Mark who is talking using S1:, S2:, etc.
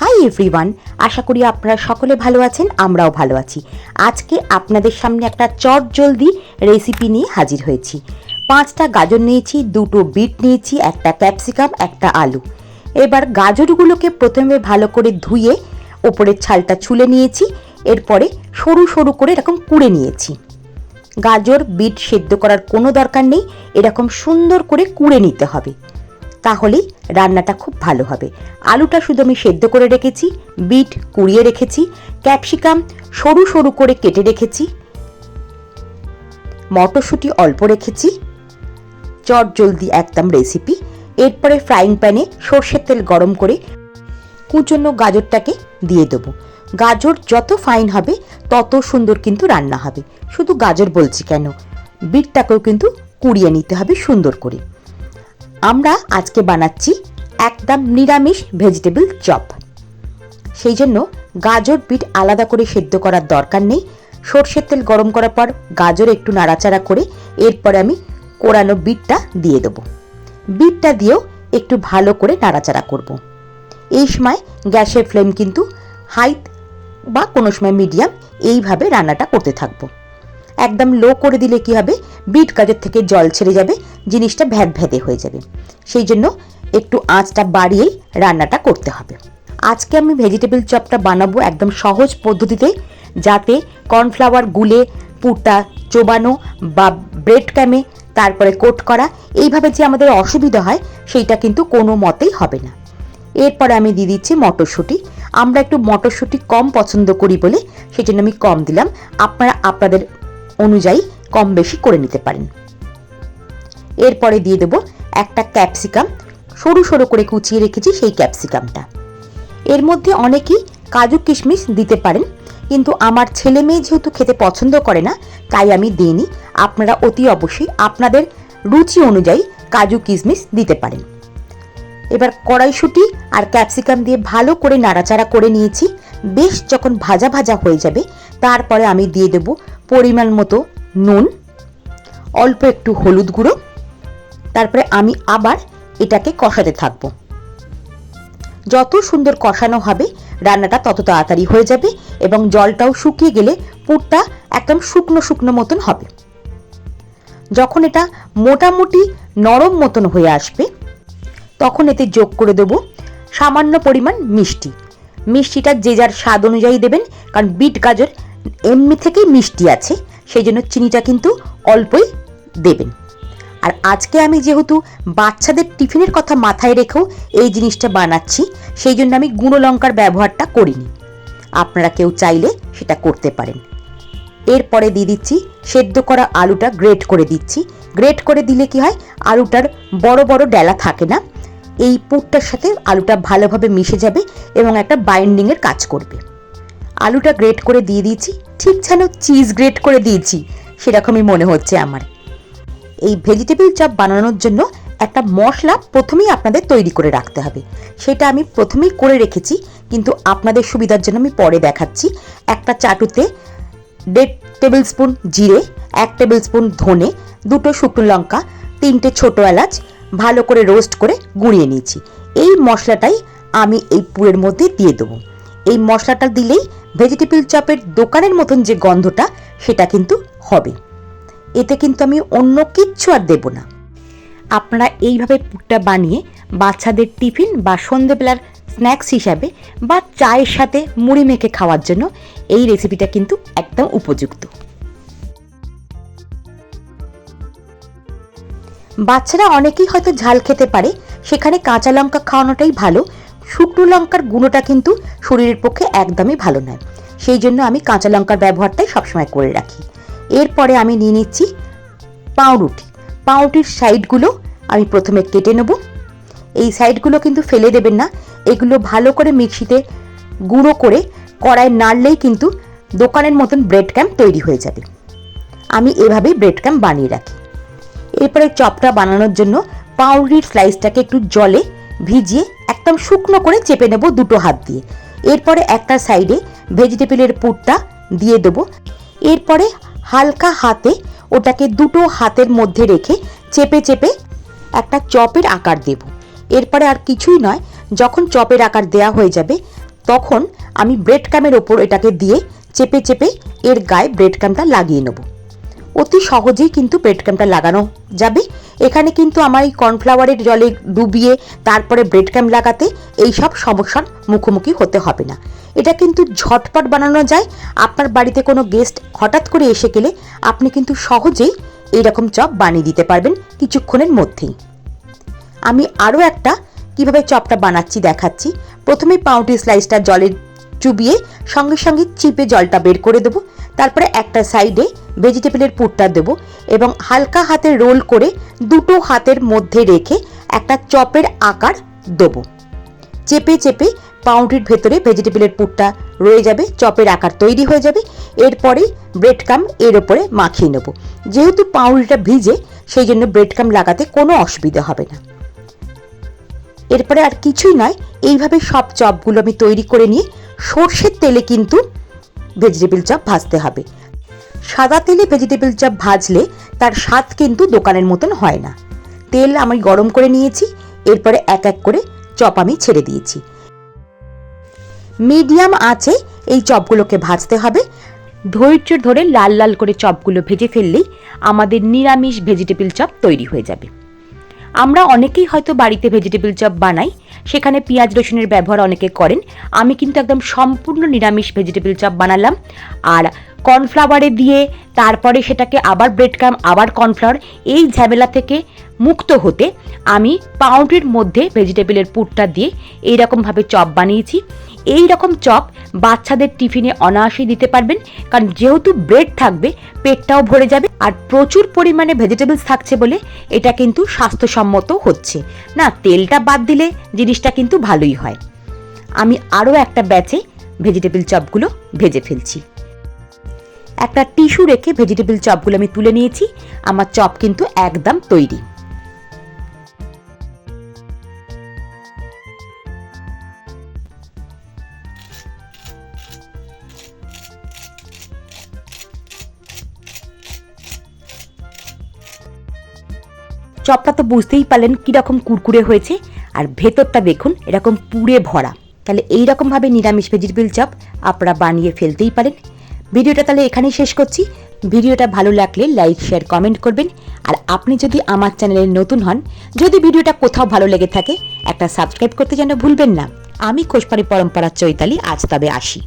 S1: Hi everyone আশা করি আপনারা সকলে ভালো আছেন, আমরাও ভালো আছি। আজকে আপনাদের সামনে একটা চট জলদি রেসিপি নিয়ে হাজির হয়েছি। পাঁচটা গাজর নিয়েছি, দুটো বিট নিয়েছি, একটা ক্যাপসিকাম একটা আলু। এবার গাজরগুলোকে প্রথমে ভালো করে ধুয়ে ওপরের ছালটা ছুলে নিয়েছি, এরপরে সরু সরু করে এরকম কুড়ে নিয়েছি। গাজর, বিট সেদ্ধ করার কোনো দরকার নেই, এরকম সুন্দর করে কুড়ে নিতে হবে। তাহলেই রান্নাটা খুব ভালো হবে। আলুটা শুধু আমি সেদ্ধ করে রেখেছি, বিট কুড়িয়ে রেখেছি, ক্যাপসিকাম সরু সরু করে কেটে রেখেছি, মটরশুঁটি অল্প রেখেছি, চট জলদি একদম রেসিপি এরপরে ফ্রাইং প্যানে সর্ষের তেল গরম করে কুচনো গাজরটাকে দিয়ে দেবো। গাজর যত ফাইন হবে, তত সুন্দর কিন্তু রান্না হবে। শুধু গাজর বলছি কেন? বিটটাকেও কিন্তু কুড়িয়ে নিতে হবে সুন্দর করে। আমরা আজকে বানাচ্ছি একদম নিরামিষ ভেজিটেবল চপ। সেই জন্য গাজর বিট আলাদা করে সেদ্ধ করার দরকার নেই। সর্ষের তেল গরম করার পর গাজর একটু নাড়াচাড়া করে এরপরে আমি কোরানো বিটটা দিয়ে দেবো। বিটটা দিয়েও একটু ভালো করে নাড়াচাড়া করব। এই সময় গ্যাসের ফ্লেম কিন্তু হাই বা কোনো সময় মিডিয়াম এইভাবে রান্নাটা করতে থাকব। একদম লো করে দিলে কি হবে? বিট গাজর থেকে জল ছেড়ে যাবে, জিনিসটা ভ্যাদ ভ্যাদে হয়ে যাবে। সেই জন্য একটু আঁচটা বাড়িয়েই রান্নাটা করতে হবে। আজকে আমি ভেজিটেবল চপটা বানাবো একদম সহজ পদ্ধতিতে, যাতে কর্নফ্লাওয়ার গুলে পুরটা চোবানো বা ব্রেড ক্যামে তারপরে কোট করা, এইভাবে যে আমাদের অসুবিধা হয়, সেইটা কিন্তু কোনো মতেই হবে না। এরপরে আমি দিয়ে দিচ্ছি মটরশুঁটি। আমরা একটু মটরশুঁটি কম পছন্দ করি বলে সেই জন্য আমি কম দিলাম। আপনারা, আপনাদের অনুযায়ী কম বেশি করে নিতে পারেন। এরপরে দিয়ে দেবো একটা ক্যাপসিকাম। সরু সরু করে কুচিয়ে রেখেছি সেই ক্যাপসিকামটা। এর মধ্যে অনেকেই কাজু কিশমিশ দিতে পারেন, কিন্তু আমার ছেলে মেয়ে যেহেতু খেতে পছন্দ করে না, তাই আমি দিইনি। আপনারা অতি অবশ্যই আপনাদের রুচি অনুযায়ী কাজু কিশমিশ দিতে পারেন। এবার কড়াইশুঁটি আর ক্যাপসিকাম দিয়ে ভালো করে নাড়াচাড়া করে নিয়েছি। বেশ যখন ভাজা ভাজা হয়ে যাবে, তারপরে আমি দিয়ে দেব পরিমাণ মতো নুন, অল্প একটু হলুদ গুঁড়ো, তারপরে আমি আবার এটাকে কষাতে থাকব। যত সুন্দর কষানো হবে, রান্নাটা তত তাড়াতাড়ি হয়ে যাবে এবং জলটাও শুকিয়ে গেলে পুরটা একদম শুকনো শুকনো মতন হবে। যখন এটা মোটামুটি নরম মতন হয়ে আসবে, তখন এতে যোগ করে দেব সামান্য পরিমাণ মিষ্টি। মিষ্টিটা যে যার স্বাদ অনুযায়ী দেবেন, কারণ বিট গাজর এমনি থেকেই মিষ্টি আছে, সেই জন্য চিনিটা কিন্তু অল্পই দেবেন। আর আজকে আমি যেহেতু বাচ্চাদের টিফিনের কথা মাথায় রেখেও এই জিনিসটা বানাচ্ছি, সেই জন্য আমি গুঁড়ো লঙ্কার ব্যবহারটা করিনি। আপনারা কেউ চাইলে সেটা করতে পারেন। এরপরে দিয়ে দিচ্ছি সেদ্ধ করা আলুটা গ্রেট করে দিচ্ছি। গ্রেট করে দিলে কি হয়, আলুটার বড় বড় ডেলা থাকে না, এই পুরটার সাথে আলুটা ভালোভাবে মিশে যাবে এবং একটা বাইন্ডিংয়ের কাজ করবে। আলুটা গ্রেট করে দিয়ে দিয়েছি, ঠিক যেন চিজ গ্রেট করে দিয়েছি, সেরকমই মনে হচ্ছে আমার। এই ভেজিটেবল চপ বানানোর জন্য একটা মশলা প্রথমেই আপনাদের তৈরি করে রাখতে হবে। সেটা আমি প্রথমেই করে রেখেছি, কিন্তু আপনাদের সুবিধার জন্য আমি পরে দেখাচ্ছি। একটা চাটুতে দেড় টেবিল স্পুন জিরে, এক টেবিল স্পুন ধনে, দুটো শুকনো লঙ্কা, তিনটে ছোটো এলাচ, ভালো করে রোস্ট করে গুঁড়িয়ে নিয়েছি। এই মশলাটাই আমি এই পুরের মধ্যে দিয়ে দেবো। এই মশলাটা দিলেই ভেজিটেবিল চপের দোকানের মতন যে গন্ধটা, সেটা কিন্তু হবে। এতে কিন্তু আমি অন্য কিচ্ছু আর দেব না। আপনারা এইভাবে পুরটা বানিয়ে বাচ্চাদের টিফিন বা সন্ধেবেলার স্ন্যাক্স হিসাবে বা চায়ের সাথে মুড়ি মেখে খাওয়ার জন্য এই রেসিপিটা কিন্তু একদম উপযুক্ত। বাচ্চারা অনেকেই হয়তো ঝাল খেতে পারে, সেখানে কাঁচা লঙ্কা খাওয়ানোটাই ভালো শুকনো লঙ্কার গুঁড়োটা কিন্তু শরীরের পক্ষে একদমই ভালো নয়। সেই জন্য আমি কাঁচা লঙ্কার ব্যবহারটাই সবসময় করে রাখি। এরপরে আমি নিয়ে নিচ্ছি পাউরুটি। পাউরুটির সাইডগুলো আমি প্রথমে কেটে নেব। এই সাইডগুলো কিন্তু ফেলে দেবেন না। এগুলো ভালো করে মিক্সিতে গুঁড়ো করে কড়ায় নাড়লেই কিন্তু দোকানের মতন ব্রেড ক্যাম্প তৈরি হয়ে যাবে। আমি এভাবেই ব্রেড ক্যাম্প বানিয়ে রাখি। এরপরে চপটা বানানোর জন্য পাউরুটির স্লাইসটাকে একটু জলে ভিজিয়ে একদম শুকনো করে চেপে নেব দুটো হাত দিয়ে। এরপরে একটা সাইডে ভেজিটেবলের পুরটা দিয়ে দেবো। এরপরে হালকা হাতে ওটাকে দুটো হাতের মধ্যে রেখে চেপে চেপে একটা চপের আকার দেব। এরপরে আর কিছুই নয়, যখন চপের আকার দেয়া হয়ে যাবে, তখন আমি ব্রেড ক্যামের ওপর এটাকে দিয়ে চেপে চেপে এর গায়ে ব্রেড ক্যামটা লাগিয়ে নেব। অতি সহজেই কিন্তু ব্রেড ক্যামটা লাগানো যাবে। এখানে কিন্তু আমার এই কর্নফ্লাওয়ারের জলে ডুবিয়ে তারপরে ব্রেড ক্যাম লাগাতে এই সব সমস্যার মুখোমুখি হতে হবে না। এটা কিন্তু ঝটপট বানানো যায়। আপনার বাড়িতে কোনো গেস্ট হঠাৎ করে এসে গেলে আপনি কিন্তু সহজেই এইরকম চপ বানিয়ে দিতে পারবেন কিছুক্ষণের মধ্যেই। আমি আরও একটা কীভাবে চপটা বানাচ্ছি দেখাচ্ছি। প্রথমে পাউরুটি স্লাইসটা জলে চুবিয়ে সঙ্গে সঙ্গে চিপে জলটা বের করে দেবো। তারপরে একটা সাইডে ভেজিটেবলের পুরটা দেবো এবং হালকা হাতে রোল করে দুটো হাতের মধ্যে রেখে একটা চপের আকার দেবো। চেপে চেপে পাউরুটির ভেতরে ভেজিটেবলের পুরটা রয়ে যাবে, চপের আকার তৈরি হয়ে যাবে। এরপরেই ব্রেড কাম এর ওপরে মাখিয়ে নেব। যেহেতু পাউরুটিটা ভিজে, সেই জন্য ব্রেড কাম লাগাতে কোনো অসুবিধা হবে না। এরপরে আর কিছুই নয়, এইভাবে সব চপগুলো আমি তৈরি করে নিয়ে সর্ষের তেলে কিন্তু ভেজিটেবল চপ ভাজতে হবে। সাদা তেলে ভেজিটেবিল চপ ভাজলে তার স্বাদ কিন্তু দোকানের মতন হয় না। তেল আমি গরম করে নিয়েছি, এরপরে এক এক করে চপ আমি ছেড়ে দিয়েছি। মিডিয়াম আঁচে এই চপগুলোকে ভাজতে হবে। ধৈর্য ধরে লাল লাল করে চপগুলো ভেজে ফেললেই আমাদের নিরামিষ ভেজিটেবিল চপ তৈরি হয়ে যাবে। আমরা অনেকেই হয়তো বাড়িতে ভেজিটেবল চপ বানাই, সেখানে পেঁয়াজ রসুনের ব্যবহার অনেকে করেন। আমি কিন্তু একদম সম্পূর্ণ নিরামিষ ভেজিটেবল চপ বানালাম। আর কর্নফ্লাওয়ারে দিয়ে তারপরে সেটাকে আবার ব্রেড ক্রাম আবার কর্নফ্লাওয়ার এই ঝামেলা থেকে মুক্ত হতে আমি পাউন্ডের মধ্যে ভেজিটেবলের পুরটা দিয়ে এইরকমভাবে চপ বানিয়েছি। এই রকম চপ বাচ্চাদের টিফিনে অনায়াসেই দিতে পারবেন, কারণ যেহেতু ব্রেড থাকবে, পেটটাও ভরে যাবে আর প্রচুর পরিমাণে ভেজিটেবলস থাকছে বলে এটা কিন্তু স্বাস্থ্যসম্মত হচ্ছে। না, তেলটা বাদ দিলে জিনিসটা কিন্তু ভালোই হয়। আমি আরও একটা ব্যাচে ভেজিটেবল চপগুলো ভেজে ফেলছি। একটা টিস্যু রেখে ভেজিটেবল চপগুলো আমি তুলে নিয়েছি। আমার চপ কিন্তু একদম তৈরি। চপটা তো বুঝতেই পারলেন কীরকম কুরকুরে হয়েছে। আর ভেতরটা দেখুন, এরকম পুড়ে ভরা। তাহলে এইরকমভাবে নিরামিষ ভেজিটেবল চপ আপনারা বানিয়ে ফেলতেই পারেন। ভিডিওটা তাহলে এখানেই শেষ করছি। ভিডিওটা ভালো লাগলে লাইক, শেয়ার, কমেন্ট করবেন। আর আপনি যদি আমার চ্যানেলে নতুন হন, যদি ভিডিওটা কোথাও ভালো লেগে থাকে, একটা সাবস্ক্রাইব করতে যেন ভুলবেন না। আমি খোসপাড়ি পরম্পরা চৈতালি, আজ তবে আসি।